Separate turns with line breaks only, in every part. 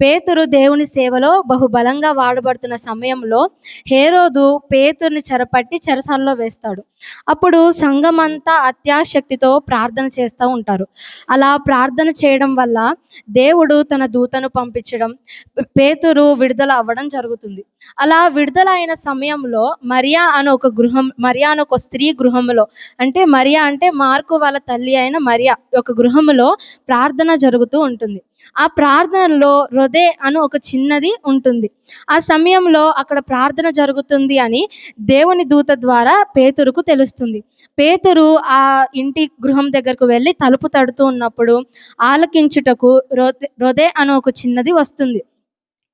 పేతురు దేవుని సేవలో బహుబలంగా వాడబడుతున్న సమయంలో హేరోదు పేతుర్ని చెరపట్టి చెరసాలలో వేస్తాడు. అప్పుడు సంఘమంతా అత్యాశక్తితో ప్రార్థన చేస్తూ ఉంటారు. అలా ప్రార్థన చేయడం వల్ల దేవుడు తన దూతను పంపించడం పేతురు విడుదల అవ్వడం జరుగుతుంది. అలా విడుదల అయిన సమయంలో మరియా అని ఒక గృహం మరియా అని ఒక స్త్రీ గృహంలో అంటే మరియా అంటే మార్కు వాళ్ళ తల్లి అయిన మరియా ఒక గృహంలో ప్రార్థన జరుగుతూ ఉంటుంది. ఆ ప్రార్థనలో హృదయ అని ఒక చిన్నది ఉంటుంది. ఆ సమయంలో అక్కడ ప్రార్థన జరుగుతుంది అని దేవుని దూత ద్వారా పేతురుకు తెలుస్తుంది. పేతురు ఆ ఇంటి గృహం దగ్గరకు వెళ్ళి తలుపు తడుతూ ఉన్నప్పుడు ఆలకించుటకు హృదయ రొదే అని ఒక చిన్నది వస్తుంది.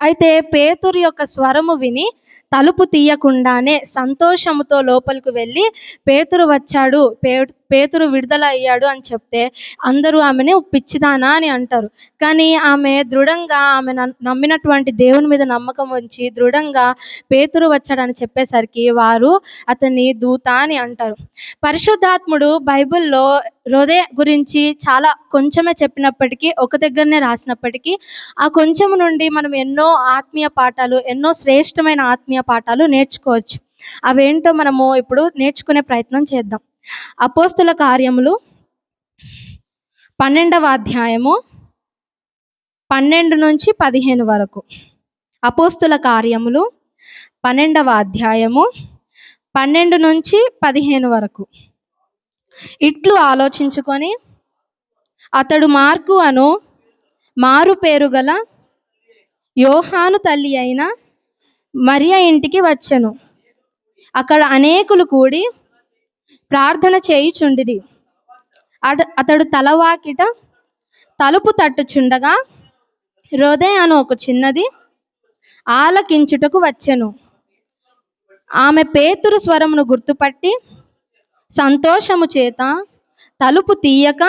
అయితే పేతురు యొక్క స్వరము విని తలుపు తీయకుండానే సంతోషముతో లోపలికి వెళ్ళి పేతురు వచ్చాడు. పే పేతురు విడుదల అయ్యాడు అని చెప్తే అందరూ ఆమెని పిచ్చిదానా అని అంటారు. కానీ ఆమె దృఢంగా ఆమె నమ్మినటువంటి దేవుని మీద నమ్మకం ఉంచి దృఢంగా పేతురు వచ్చాడని చెప్పేసరికి వారు అతన్ని దూత అని అంటారు. పరిశుద్ధాత్ముడు బైబిల్లో హృదయ గురించి చాలా కొంచెమే చెప్పినప్పటికీ ఒక దగ్గరనే రాసినప్పటికీ ఆ కొంచెం నుండి మనం ఎన్నో ఆత్మీయ పాఠాలు ఎన్నో శ్రేష్టమైన ఆత్మీయ పాఠాలు నేర్చుకోవచ్చు. అవేంటో మనము ఇప్పుడు నేర్చుకునే ప్రయత్నం చేద్దాం. అపోస్తుల కార్యములు పన్నెండవ అధ్యాయము పన్నెండు నుంచి పదిహేను వరకు. అపోస్తుల కార్యములు పన్నెండవ అధ్యాయము పన్నెండు నుంచి పదిహేను వరకు. ఇట్లు ఆలోచించుకొని అతడు మార్కు అను మారు పేరు గల యోహాను తల్లి అయిన మరియ ఇంటికి వచ్చెను. అక్కడ అనేకులు కూడి ప్రార్థన చేయుచుండిరి. అట అతడు తలవాకిట తలుపు తట్టుచుండగా హృదయ అను ఒక చిన్నది ఆలకించుటకు వచ్చెను. ఆమె పేతురు స్వరమును గుర్తుపట్టి సంతోషము చేత తలుపు తీయక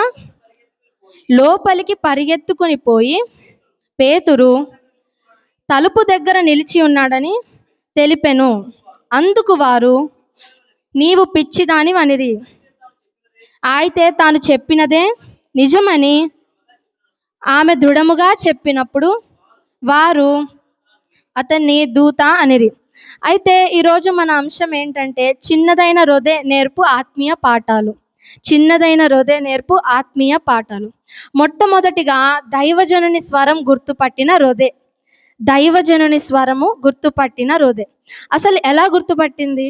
లోపలికి పరిగెత్తుకొని పోయి పేతురు తలుపు దగ్గర నిలిచి ఉన్నాడని తెలిపెను. అందుకు వారు నీవు పిచ్చిదాని అనిరి అయితే తాను చెప్పినదే నిజమని ఆమె దృఢముగా చెప్పినప్పుడు వారు అతన్ని దూత అనిరి. అయితే ఈరోజు మన అంశం ఏంటంటే చిన్నదైన హృదయ నేర్పు ఆత్మీయ పాఠాలు. చిన్నదైన హృదయ నేర్పు ఆత్మీయ పాఠాలు. మొట్టమొదటిగా దైవజనుని స్వరం గుర్తుపట్టిన హృదయ దైవజనుని స్వరము గుర్తుపట్టిన హృదయ అసలు ఎలా గుర్తుపట్టింది?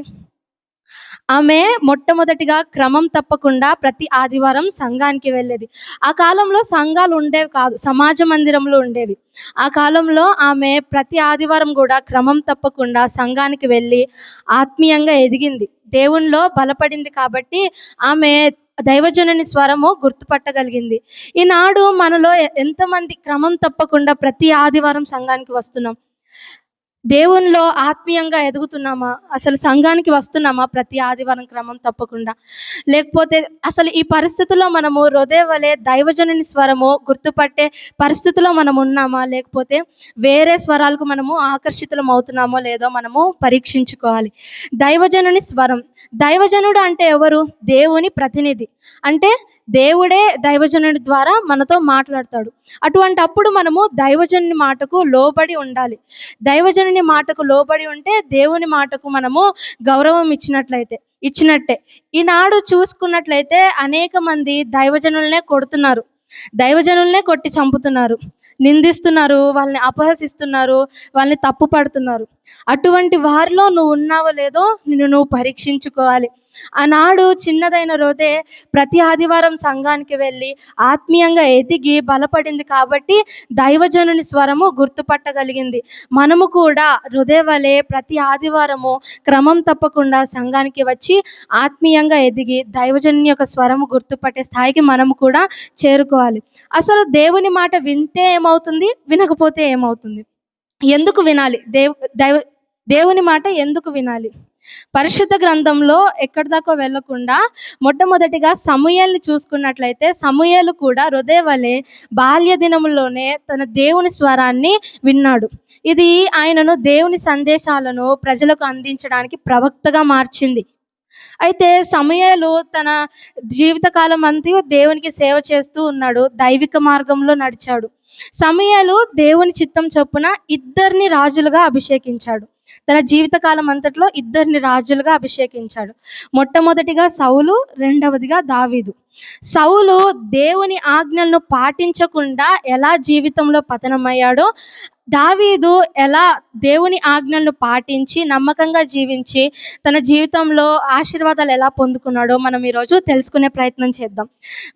ఆమె మొట్టమొదటిగా క్రమం తప్పకుండా ప్రతి ఆదివారం సంఘానికి వెళ్ళేది. ఆ కాలంలో సంఘాలు ఉండేవి కాదు సమాజ మందిరంలో ఉండేవి. ఆ కాలంలో ఆమె ప్రతి ఆదివారం కూడా క్రమం తప్పకుండా సంఘానికి వెళ్ళి ఆత్మీయంగా ఎదిగింది. దేవునిలో బలపడింది కాబట్టి ఆమె దైవజనుని స్వరము గుర్తుపట్టగలిగింది. ఈనాడు మనలో ఎంతమంది క్రమం తప్పకుండా ప్రతి ఆదివారం సంఘానికి వస్తున్నాం. దేవునిలో ఆత్మీయంగా ఎదుగుతున్నామా? అసలు సంఘానికి వస్తున్నామా ప్రతి ఆదివారం క్రమం తప్పకుండా. లేకపోతే అసలు ఈ పరిస్థితుల్లో మనము హృదయ వలె దైవజనుని స్వరము గుర్తుపట్టే పరిస్థితిలో మనం ఉన్నామా? లేకపోతే వేరే స్వరాలకు మనము ఆకర్షితులం అవుతున్నామో లేదో మనము పరీక్షించుకోవాలి. దైవజనుని స్వరం. దైవజనుడు అంటే ఎవరు? దేవుని ప్రతినిధి. అంటే దేవుడే దైవజనుడి ద్వారా మనతో మాట్లాడతాడు. అటువంటి అప్పుడు మనము దైవజనుని మాటకు లోబడి ఉండాలి. దైవజనుని మాటకు లోబడి ఉంటే దేవుని మాటకు మనము గౌరవం ఇచ్చినట్లయితే ఇచ్చినట్టే. ఈనాడు చూసుకున్నట్లయితే అనేక మంది దైవజనులనే కొడుతున్నారు. దైవజనులనే కొట్టి చంపుతున్నారు. నిందిస్తున్నారు వాళ్ళని అపహసిస్తున్నారు వాళ్ళని తప్పు పడుతున్నారు అటువంటి వారిలో నువ్వు ఉన్నావో లేదో నిన్ను నువ్వు పరీక్షించుకోవాలి. ఆనాడు చిన్నదైన రోదే ప్రతి ఆదివారం సంఘానికి వెళ్ళి ఆత్మీయంగా ఎదిగి బలపడింది కాబట్టి దైవజనుని స్వరము గుర్తుపట్టగలిగింది. మనము కూడా హృదయ వలె ప్రతి ఆదివారము క్రమం తప్పకుండా సంఘానికి వచ్చి ఆత్మీయంగా ఎదిగి దైవజనుని యొక్క స్వరము గుర్తుపట్టే స్థాయికి మనము కూడా చేరుకోవాలి. అసలు దేవుని మాట వింటే ఏమవుతుంది? వినకపోతే ఏమవుతుంది? ఎందుకు వినాలి? దేవు దైవ దేవుని మాట ఎందుకు వినాలి? పరిశుద్ధ గ్రంథంలో ఎక్కడి దాకా వెళ్ళకుండా మొట్టమొదటిగా సమూయేల్ని చూసుకున్నట్లయితే సమూయేలు కూడా హృదయ వలె బాల్య దినములోనే తన దేవుని స్వరాన్ని విన్నాడు. ఇది ఆయనను దేవుని సందేశాలను ప్రజలకు అందించడానికి ప్రవక్తగా మార్చింది. అయితే సమయాలు తన జీవితకాలం అంతా దేవునికి సేవ చేస్తూ ఉన్నాడు దైవిక మార్గంలో నడిచాడు. సమయాలు దేవుని చిత్తం చొప్పున ఇద్దరిని రాజులుగా అభిషేకించాడు. తన జీవితకాలం అంతట్లో ఇద్దరిని రాజులుగా అభిషేకించాడు. మొట్టమొదటిగా సౌలు రెండవదిగా దావీదు. సౌలు దేవుని ఆజ్ఞలను పాటించకుండా ఎలా జీవితంలో పతనమయ్యాడో దావీదు ఎలా దేవుని ఆజ్ఞలను పాటించి నమ్మకంగా జీవించి తన జీవితంలో ఆశీర్వాదాలు ఎలా పొందుకున్నాడో మనం ఈరోజు తెలుసుకునే ప్రయత్నం చేద్దాం.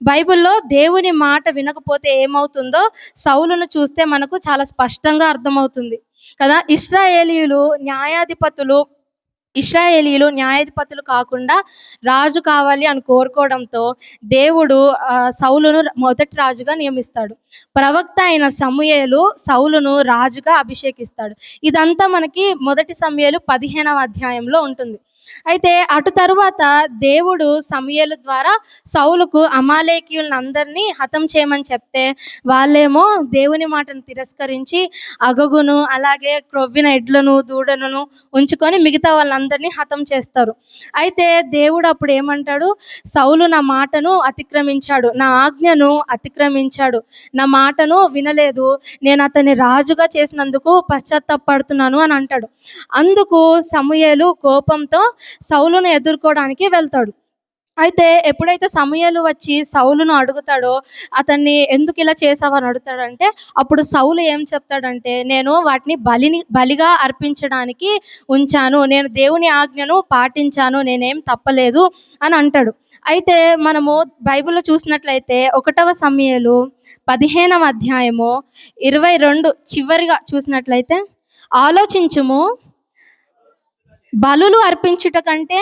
బైబిల్లో దేవుని మాట వినకపోతే ఏమవుతుందో సౌలును చూస్తే మనకు చాలా స్పష్టంగా అర్థమవుతుంది. కదా? ఇస్రాయేలీయులు న్యాయాధిపతులు ఇస్రాయేలీలు న్యాయాధిపతులు కాకుండా రాజు కావాలి అని కోరుకోవడంతో దేవుడు సౌలును మొదటి రాజుగా నియమిస్తాడు. ప్రవక్త అయిన సమూయేలు సౌలును రాజుగా అభిషేకిస్తాడు. ఇదంతా మనకి మొదటి సమయలు పదిహేనవ అధ్యాయంలో ఉంటుంది. అయితే అటు తరువాత దేవుడు సమయలు ద్వారా సౌలుకు అమాలేకీయులందరినీ హతం చేయమని చెప్తే వాళ్ళేమో దేవుని మాటను తిరస్కరించి అగగును అలాగే క్రొవ్విన ఎడ్లను దూడలను ఉంచుకొని మిగతా వాళ్ళందరినీ హతం చేస్తారు. అయితే దేవుడు అప్పుడు ఏమంటాడు? సౌలు నా మాటను అతిక్రమించాడు నా ఆజ్ఞను అతిక్రమించాడు నా మాటను వినలేదు నేను అతన్ని రాజుగా చేసినందుకు పశ్చాత్తాపడుతున్నాను అని అంటాడు. అందుకు సమయలు కోపంతో సౌలును ఎదుర్కోవడానికి వెళ్తాడు. అయితే ఎప్పుడైతే సమయాలు వచ్చి సౌలును అడుగుతాడో అతన్ని ఎందుకు ఇలా చేసావని అడుగుతాడంటే అప్పుడు సౌలు ఏం చెప్తాడంటే నేను వాటిని బలిని బలిగా అర్పించడానికి ఉంచాను. నేను దేవుని ఆజ్ఞను పాటించాను. నేనేం తప్పలేదు అని అంటాడు. అయితే మనము బైబిల్లో చూసినట్లయితే ఒకటవ సమయాలు పదిహేనవ అధ్యాయము ఇరవై రెండు చివరిగా చూసినట్లయితే ఆలోచించుము బలులు అర్పించుట కంటే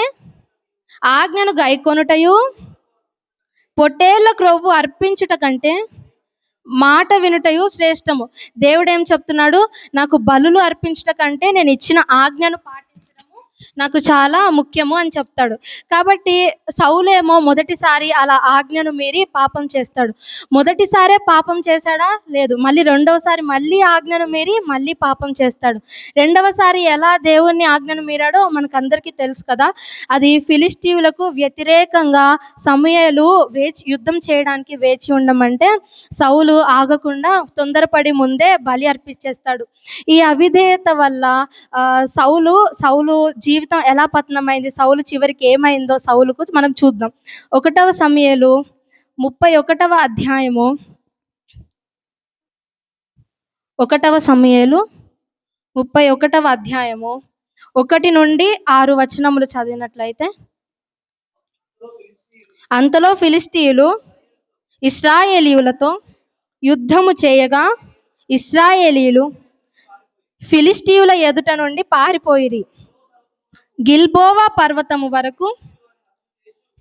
ఆజ్ఞను గైకొనుటయు పొట్టేళ్ళ క్రొవ్వు అర్పించుట కంటే మాట వినుటయు శ్రేష్టము. దేవుడు ఏం చెప్తున్నాడు? నాకు బలులు అర్పించుట కంటే నేను ఇచ్చిన ఆజ్ఞను పాటించడము నాకు చాలా ముఖ్యము అని చెప్తాడు. కాబట్టి సౌలేమో మొదటిసారి అలా ఆజ్ఞను మీరి పాపం చేస్తాడు. మొదటిసారే పాపం చేశాడా? లేదు. మళ్ళీ రెండవసారి మళ్ళీ ఆజ్ఞను మీరి మళ్ళీ పాపం చేస్తాడు. రెండవసారి ఎలా దేవుని ఆజ్ఞను మీరాడో మనకందరికీ తెలుసు కదా. అది ఫిలిస్టీవులకు వ్యతిరేకంగా సమయాలు వేచి యుద్ధం చేయడానికి వేచి ఉండమంటే సౌలు ఆగకుండా తొందరపడి ముందే బలి అర్పించేస్తాడు ఈ అవిధేయత వల్ల సౌలు సౌలు జీవితం ఎలా పతనమైంది సౌలు చివరికి ఏమైందో సౌలుకు మనం చూద్దాం. ఒకటవ సమయలు ముప్పై ఒకటవ అధ్యాయము. ఒకటవ సమయలు ముప్పై ఒకటవ అధ్యాయము. ఒకటి నుండి ఆరు వచనములు చదివినట్లయితే అంతలో ఫిలిస్తీయులు ఇస్రాయేలీయులతో యుద్ధము చేయగా ఇస్రాయేలీలు ఫిలిస్తీయుల ఎదుట నుండి పారిపోయిరి. గిల్బోవా పర్వతము వరకు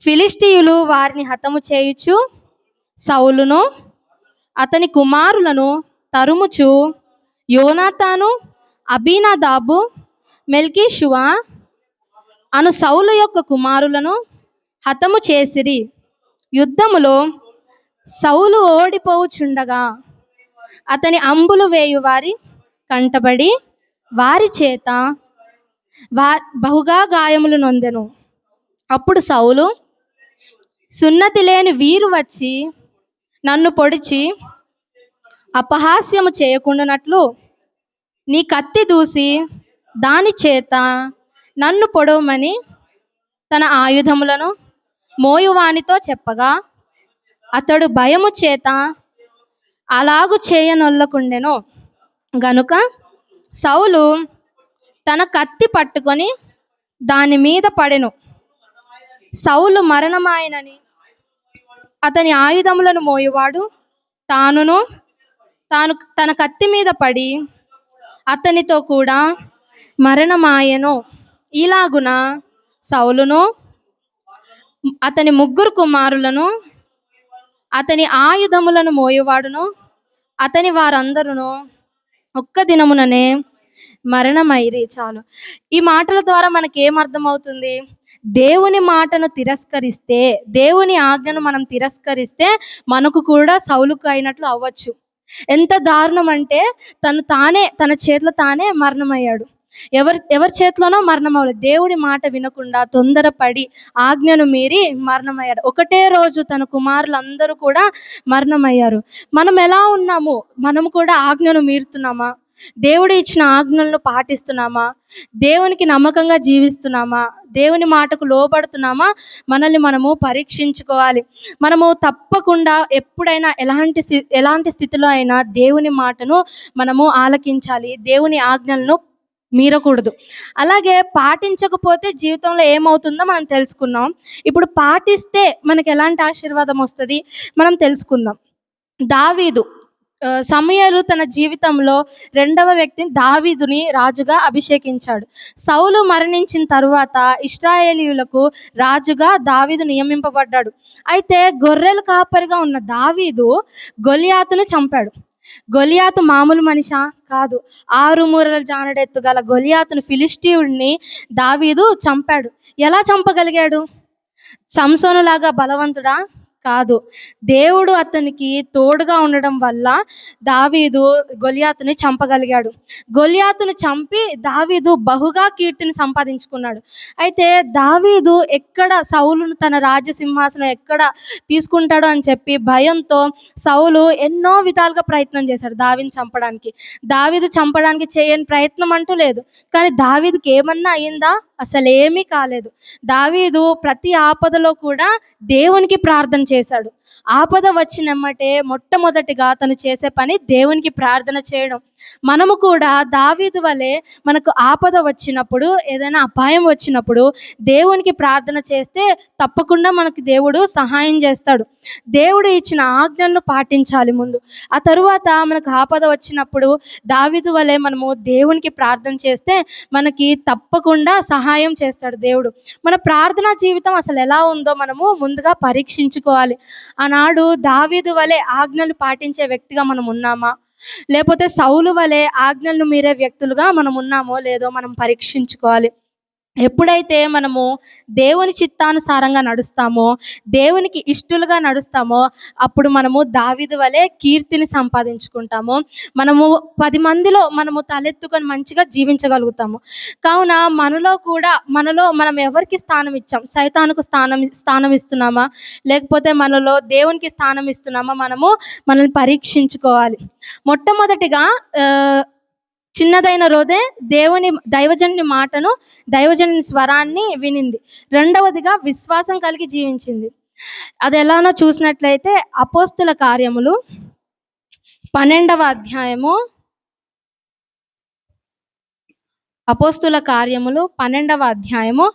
ఫిలిస్టీయులు వారిని హతము చేయుచు సౌలును అతని కుమారులను తరుముచు యోనాతాను అబీనాదాబు మెల్కీషువా అను సౌలు యొక్క కుమారులను హతము చేసిరి. యుద్ధములో సౌలు ఓడిపోవుచుండగా అతని అంబులు వేయువారి కంటబడి వారి చేత వా బహుగా గాయములు నొందెను. అప్పుడు సౌలు సున్నతి లేని వీరు వచ్చి నన్ను పొడిచి అపహాస్యము చేయకుండానట్లు నీ కత్తి దూసి దాని చేత నన్ను పొడవమని తన ఆయుధములను మోయువానితో చెప్పగా అతడు భయము చేత అలాగు చేయనొల్లకుండెను. గనుక సౌలు తన కత్తి పట్టుకొని దాని మీద పడెను. సౌలు మరణమాయనని అతని ఆయుధములను మోయువాడు తానును తాను తన కత్తి మీద పడి అతనితో కూడా మరణమాయెను. ఇలాగున సౌలును అతని ముగ్గురు కుమారులను అతని ఆయుధములను మోయువాడును. అతని వారందరును ఒక్క దినముననే మరణమైరి చాలు. ఈ మాటల ద్వారా మనకి ఏం దేవుని మాటను తిరస్కరిస్తే దేవుని ఆజ్ఞను మనం తిరస్కరిస్తే మనకు కూడా సౌలుకు అయినట్లు అవ్వచ్చు. ఎంత దారుణం అంటే తను తానే తన చేతిలో తానే మరణమయ్యాడు. ఎవరి ఎవరి చేతిలోనో మరణం అవ్వలేదు దేవుడి మాట వినకుండా తొందరపడి ఆజ్ఞను మీరి మరణమయ్యాడు. ఒకటే రోజు తన కుమారులందరూ కూడా మరణమయ్యారు. మనం ఎలా ఉన్నాము? మనం కూడా ఆజ్ఞను మీరుతున్నామా? దేవుడు ఇచ్చిన ఆజ్ఞలను పాటిస్తున్నామా? దేవునికి నమ్మకంగా జీవిస్తున్నామా? దేవుని మాటకు లోబడుతున్నామా? మనల్ని మనము పరీక్షించుకోవాలి. మనము తప్పకుండా ఎప్పుడైనా ఎలాంటి ఎలాంటి స్థితిలో అయినా దేవుని మాటను మనము ఆలకించాలి. దేవుని ఆజ్ఞలను మీరకూడదు. అలాగే పాటించకపోతే జీవితంలో ఏమవుతుందో మనం తెలుసుకున్నాం ఇప్పుడు పాటిస్తే మనకు ఎలాంటి ఆశీర్వాదం వస్తుంది? మనం తెలుసుకుందాం. దావీదు సమయలు తన జీవితంలో రెండవ వ్యక్తిని దావీదుని రాజుగా అభిషేకించాడు. సౌలు మరణించిన తరువాత ఇస్రాయేలీయులకు రాజుగా దావీదు నియమింపబడ్డాడు. అయితే గొర్రెలు కాపరిగా ఉన్న దావీదు గొలియాతును చంపాడు. గొలియాతు మామూలు మనిషా? కాదు. ఆరు మూరల జానడెత్తు గల గొలియాతును ఫిలిస్టీవుడిని దావీదు చంపాడు. ఎలా చంపగలిగాడు? సంసోనులాగా బలవంతుడా? కాదు. దేవుడు అతనికి తోడుగా ఉండడం వల్ల దావీదు గొలియాతుని చంపగలిగాడు. గొలియాతును చంపి దావీదు బహుగా కీర్తిని సంపాదించుకున్నాడు. అయితే దావీదు ఎక్కడ సౌలును తన రాజ్యసింహాసనం ఎక్కడ తీసుకుంటాడో అని చెప్పి భయంతో సౌలు ఎన్నో విధాలుగా ప్రయత్నం చేశాడు దావిని చంపడానికి. దావీదు చంపడానికి చేయని ప్రయత్నం అంటూ లేదు. కానీ దావీదుకి ఏమన్నా అయిందా? అసలేమీ కాలేదు. దావీదు ప్రతి ఆపదలో కూడా దేవునికి ప్రార్థన చేశాడు. ఆపద వచ్చినమ్మటే మొట్టమొదటిగా తను చేసే పని దేవునికి ప్రార్థన చేయడం. మనము కూడా దావీదు వలె మనకు ఆపద వచ్చినప్పుడు ఏదైనా అపాయం వచ్చినప్పుడు దేవునికి ప్రార్థన చేస్తే తప్పకుండా మనకి దేవుడు సహాయం చేస్తాడు. దేవుడు ఇచ్చిన ఆజ్ఞలను పాటించాలి ముందు. ఆ తరువాత మనకు ఆపద వచ్చినప్పుడు దావీదు వలె మనము దేవునికి ప్రార్థన చేస్తే మనకి తప్పకుండా సహాయం చేస్తాడు దేవుడు. మన ప్రార్థనా జీవితం అసలు ఎలా ఉందో మనము ముందుగా పరీక్షించుకోవాలి. ఆనాడు దావీదు వలె ఆజ్ఞలు పాటించే వ్యక్తిగా మనం ఉన్నామా? లేకపోతే సౌలు వలె ఆజ్ఞలను మీరే వ్యక్తులుగా మనం ఉన్నామో లేదో మనం పరీక్షించుకోవాలి. ఎప్పుడైతే మనము దేవుని చిత్తానుసారంగా నడుస్తామో దేవునికి ఇష్టలుగా నడుస్తామో అప్పుడు మనము దావిదు వలె కీర్తిని సంపాదించుకుంటాము. మనము పది మందిలో మనము తలెత్తుకొని మంచిగా జీవించగలుగుతాము. కావున మనలో కూడా మనలో మనం ఎవరికి స్థానం ఇచ్చాం? సైతానుకు స్థానం స్థానం ఇస్తున్నామా? లేకపోతే మనలో దేవునికి స్థానం ఇస్తున్నామా? మనము మనల్ని పరీక్షించుకోవాలి. మొట్టమొదటిగా చిన్నదైన రోజే దేవుని దైవజనుని మాటను దైవజనుని స్వరాన్ని వినింది. రెండవదిగా విశ్వాసం కలిగి జీవించింది. అది ఎలానో చూసినట్లయితే అపోస్తుల కార్యములు పన్నెండవ అధ్యాయము అపోస్తుల కార్యములు పన్నెండవ అధ్యాయము.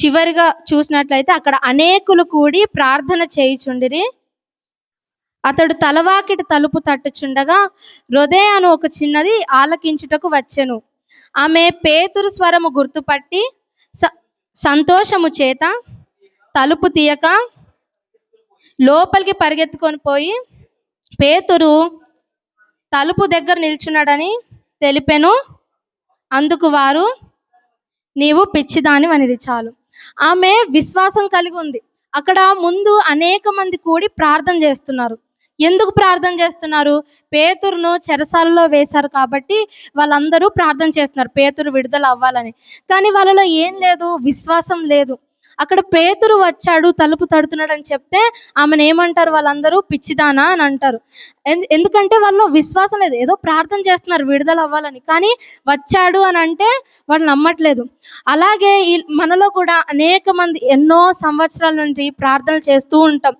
చివరిగా చూసినట్లయితే అక్కడ అనేకులు కూడి ప్రార్థన చేయుచుండిరి. అతడు తలవాకిటి తలుపు తట్టుచుండగా హృదయ అను ఒక చిన్నది ఆలకించుటకు వచ్చెను. ఆమె పేతురు స్వరము గుర్తుపట్టి స సంతోషము చేత తలుపు తీయక లోపలికి పరిగెత్తుకొని పోయి పేతురు తలుపు దగ్గర నిల్చున్నాడని తెలిపెను. అందుకు వారు నీవు పిచ్చిదాని అనిది చాలు. ఆమె విశ్వాసం కలిగి ఉంది. అక్కడ ముందు అనేక మంది కూడి ప్రార్థన చేస్తున్నారు. ఎందుకు ప్రార్థన చేస్తున్నారు? పేతురును చెరసాలలో వేశారు కాబట్టి వాళ్ళందరూ ప్రార్థన చేస్తున్నారు పేతురు విడుదల అవ్వాలని. కానీ వాళ్ళలో ఏం లేదు విశ్వాసం లేదు. అక్కడ పేతురు వచ్చాడు తలుపు తడుతున్నాడు అని చెప్తే ఆమెను ఏమంటారు వాళ్ళందరూ? పిచ్చిదానా అని అంటారు. ఎందు- ఎందుకంటే వాళ్ళు విశ్వాసం లేదు. ఏదో ప్రార్థన చేస్తున్నారు విడుదల అవ్వాలని. కానీ వచ్చాడు అని అంటే వాళ్ళు నమ్మట్లేదు. అలాగే ఈ మనలో కూడా అనేక మంది ఎన్నో సంవత్సరాల నుండి ప్రార్థనలు చేస్తూ ఉంటాం.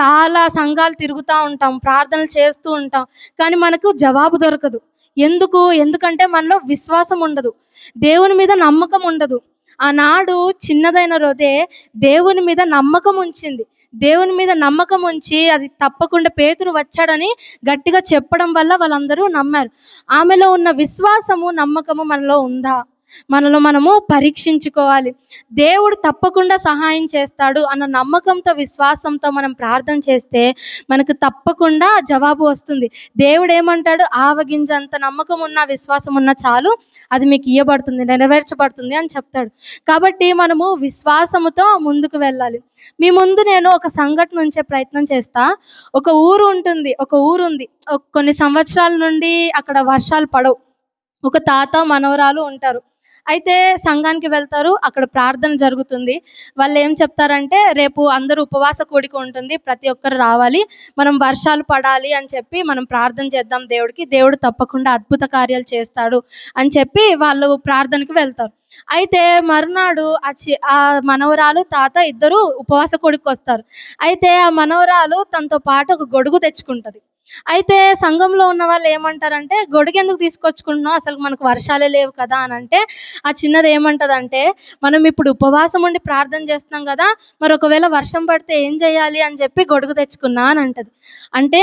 చాలా సంఘాలు తిరుగుతూ ఉంటాం ప్రార్థనలు చేస్తూ ఉంటాం. కానీ మనకు జవాబు దొరకదు. ఎందుకు? ఎందుకంటే మనలో విశ్వాసం ఉండదు. దేవుని మీద నమ్మకం ఉండదు. ఆనాడు చిన్నదైన రోదే దేవుని మీద నమ్మకం ఉంచింది. దేవుని మీద నమ్మకం ఉంచి అది తప్పకుండా పేతురు వచ్చాడని గట్టిగా చెప్పడం వల్ల వాళ్ళందరూ నమ్మారు. ఆమెలో ఉన్న విశ్వాసము నమ్మకము మనలో ఉందా? మనలో మనము పరీక్షించుకోవాలి. దేవుడు తప్పకుండా సహాయం చేస్తాడు అన్న నమ్మకంతో విశ్వాసంతో మనం ప్రార్థన చేస్తే మనకు తప్పకుండా జవాబు వస్తుంది. దేవుడు ఏమంటాడు? ఆవగింజ అంత నమ్మకం ఉన్న విశ్వాసం ఉన్న చాలు అది మీకు ఇవ్వబడుతుంది నెరవేర్చబడుతుంది అని చెప్తాడు. కాబట్టి మనము విశ్వాసముతో ముందుకు వెళ్ళాలి. మీ ముందు నేను ఒక సంఘటన ఉంచే ప్రయత్నం చేస్తా. ఒక ఊరు ఉంటుంది ఒక ఊరు ఉంది. కొన్ని సంవత్సరాల నుండి అక్కడ వర్షాలు పడవు. ఒక తాత మనవరాలు ఉంటారు. అయితే సంఘానికి వెళ్తారు అక్కడ ప్రార్థన జరుగుతుంది. వాళ్ళు ఏం చెప్తారంటే రేపు అందరూ ఉపవాస కూడిక ఉంటుంది ప్రతి ఒక్కరు రావాలి మనం వర్షాలు పడాలి అని చెప్పి మనం ప్రార్థన చేద్దాం దేవుడికి దేవుడు తప్పకుండా అద్భుత కార్యాలు చేస్తాడు అని చెప్పి వాళ్ళు ప్రార్థనకి వెళ్తారు. అయితే మరునాడు ఆ చి ఆ మనవరాలు తాత ఇద్దరు ఉపవాస కూడికి వస్తారు. అయితే ఆ మనవరాలు తనతో పాటు ఒక గొడుగు తెచ్చుకుంటుంది. అయితే సంఘంలో ఉన్న వాళ్ళు ఏమంటారంటే గొడుగు ఎందుకు అసలు మనకు వర్షాలే లేవు కదా అని అంటే ఆ చిన్నది ఏమంటదంటే మనం ఇప్పుడు ఉపవాసం ఉండి ప్రార్థన చేస్తున్నాం కదా మరి ఒకవేళ వర్షం పడితే ఏం చేయాలి? అని చెప్పి గొడుగు తెచ్చుకున్నా అని అంటది. అంటే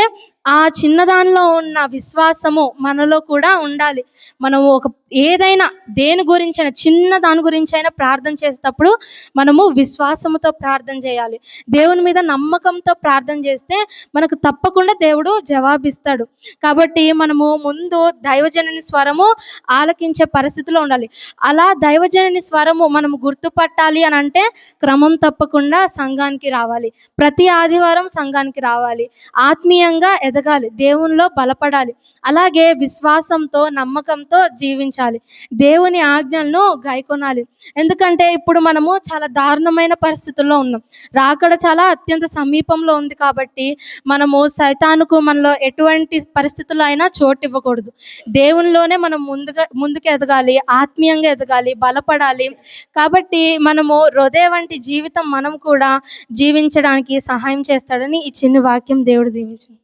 ఆ చిన్నదానిలో ఉన్న విశ్వాసము మనలో కూడా ఉండాలి. మనము ఒక ఏదైనా దేని గురించైనా చిన్న దాని గురించి అయినా ప్రార్థన చేసేటప్పుడు మనము విశ్వాసముతో ప్రార్థన చేయాలి. దేవుని మీద నమ్మకంతో ప్రార్థన చేస్తే మనకు తప్పకుండా దేవుడు జవాబిస్తాడు. కాబట్టి మనము ముందు దైవజనుని స్వరము ఆలకించే పరిస్థితిలో ఉండాలి. అలా దైవజనుని స్వరము మనము గుర్తుపట్టాలి అని అంటే క్రమం తప్పకుండా సంఘానికి రావాలి. ప్రతి ఆదివారం సంఘానికి రావాలి. ఆత్మీయంగా ఎదగాలి దేవునిలో బలపడాలి. అలాగే విశ్వాసంతో నమ్మకంతో జీవించాలి. దేవుని ఆజ్ఞలను గైకొనాలి. ఎందుకంటే ఇప్పుడు మనము చాలా దారుణమైన పరిస్థితుల్లో ఉన్నాం. రాకడ చాలా అత్యంత సమీపంలో ఉంది కాబట్టి మనము సైతానుకు మనలో ఎటువంటి పరిస్థితుల్లో అయినా చోటు ఇవ్వకూడదు. దేవునిలోనే మనం ముందుగా ముందుకు ఎదగాలి ఆత్మీయంగా ఎదగాలి బలపడాలి. కాబట్టి మనము హృదయ వంటి జీవితం మనం కూడా జీవించడానికి సహాయం చేస్తాడని ఈ చిన్న వాక్యం దేవుడు దీవించింది.